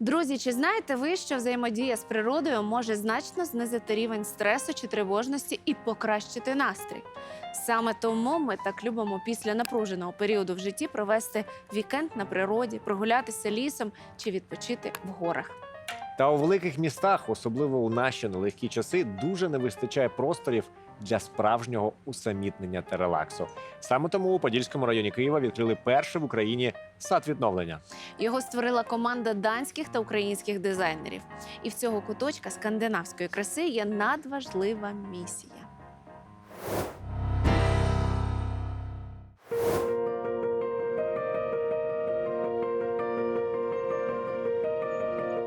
Друзі, чи знаєте ви, що взаємодія з природою може значно знизити рівень стресу чи тривожності і покращити настрій? Саме тому ми так любимо після напруженого періоду в житті провести вікенд на природі, прогулятися лісом чи відпочити в горах. Та у великих містах, особливо у наші нелегкі часи, дуже не вистачає просторів для справжнього усамітнення та релаксу. Саме тому у Подільському районі Києва відкрили перший в Україні сад відновлення. Його створила команда данських та українських дизайнерів. І в цього куточка скандинавської краси є надважлива місія.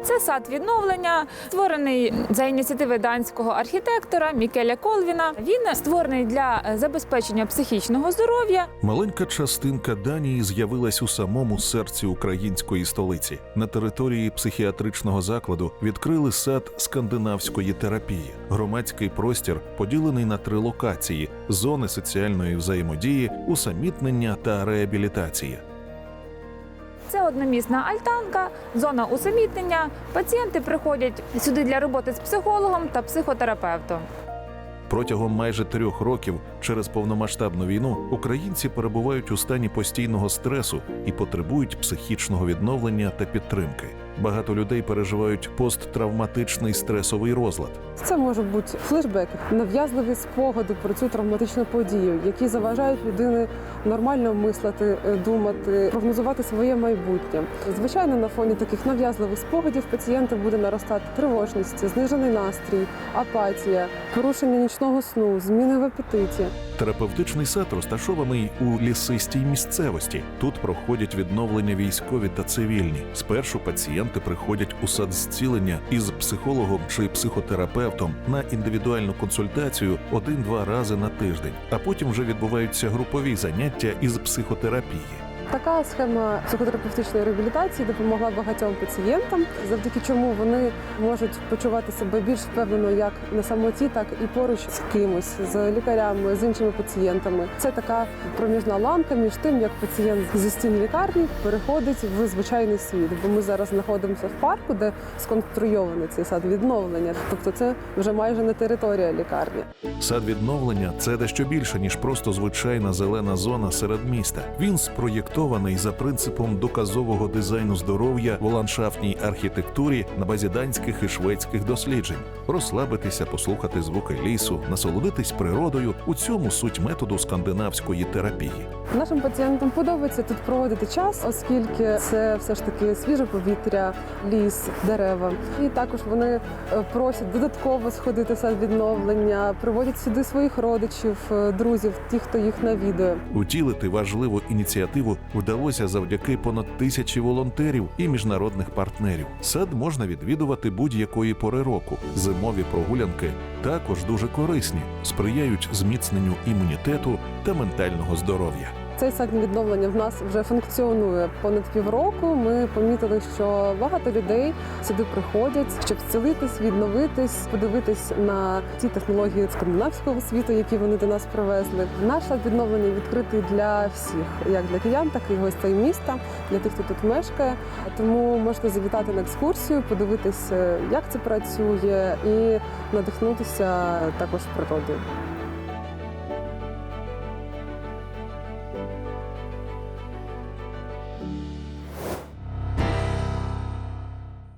Це сад відновлення, створений за ініціативи данського архітектора Мікеля Колвіна. Він створений для е, забезпечення психічного здоров'я. Маленька частинка Данії з'явилась у самому серці української столиці. На території психіатричного закладу відкрили сад скандинавської терапії. Громадський простір поділений на три локації: зони соціальної взаємодії, усамітнення та реабілітації. Це одномісна альтанка, зона усамітнення. Пацієнти приходять сюди для роботи з психологом та психотерапевтом. Протягом майже трьох років через повномасштабну війну українці перебувають у стані постійного стресу і потребують психічного відновлення та підтримки. Багато людей переживають посттравматичний стресовий розлад. Це можуть бути флешбеки, нав'язливі спогади про цю травматичну подію, які заважають людини нормально мислити, е, думати, прогнозувати своє майбутнє. Звичайно, на фоні таких нав'язливих спогадів пацієнта буде наростати тривожність, знижений настрій, апатія, порушення нічного сну, зміни в апетиті. Терапевтичний сад розташований у лісистій місцевості. Тут проходять відновлення військові та цивільні. Спершу пацієнти приходять у сад зцілення із психологом чи психотерапевтом на індивідуальну консультацію один-два рази на тиждень, а потім вже відбуваються групові заняття із психотерапії. Така схема психотерапевтичної реабілітації допомогла багатьом пацієнтам, завдяки чому вони можуть почувати себе більш впевнено як на самоті, так і поруч з кимось, з лікарями, з іншими пацієнтами. Це така проміжна ланка між тим, як пацієнт зі стін лікарні переходить в звичайний світ. Бо ми зараз знаходимося в парку, де сконструйований цей сад відновлення. Тобто, це вже майже не територія лікарні. Сад відновлення це дещо більше ніж просто звичайна зелена зона серед міста. Він спроєктований за принципом доказового дизайну здоров'я в ландшафтній архітектурі на базі данських і шведських досліджень. Розслабитися, послухати звуки лісу, насолодитись природою у цьому суть методу скандинавської терапії. Нашим пацієнтам подобається тут проводити час, оскільки це все ж таки свіже повітря, ліс, дерева. І також вони е, просять додатково сходити в сад відновлення, приводять сюди своїх родичів, е, друзів, тих, хто їх навідує. Утілити важливу ініціативу вдалося завдяки понад тисячі волонтерів і міжнародних партнерів. Сад можна відвідувати будь-якої пори року. Зимові прогулянки також дуже корисні, сприяють зміцненню імунітету та ментального здоров'я. Цей сад відновлення в нас вже функціонує понад півроку. Ми помітили, що багато людей сюди приходять, щоб зцілитись, відновитись, подивитись на ті технології скандинавського світу, які вони до нас привезли. Наш сад відновлення відкритий для всіх, як для киян, так і гостей міста, для тих, хто тут мешкає. Тому можете завітати на екскурсію, подивитись, як це працює, і надихнутися також природою.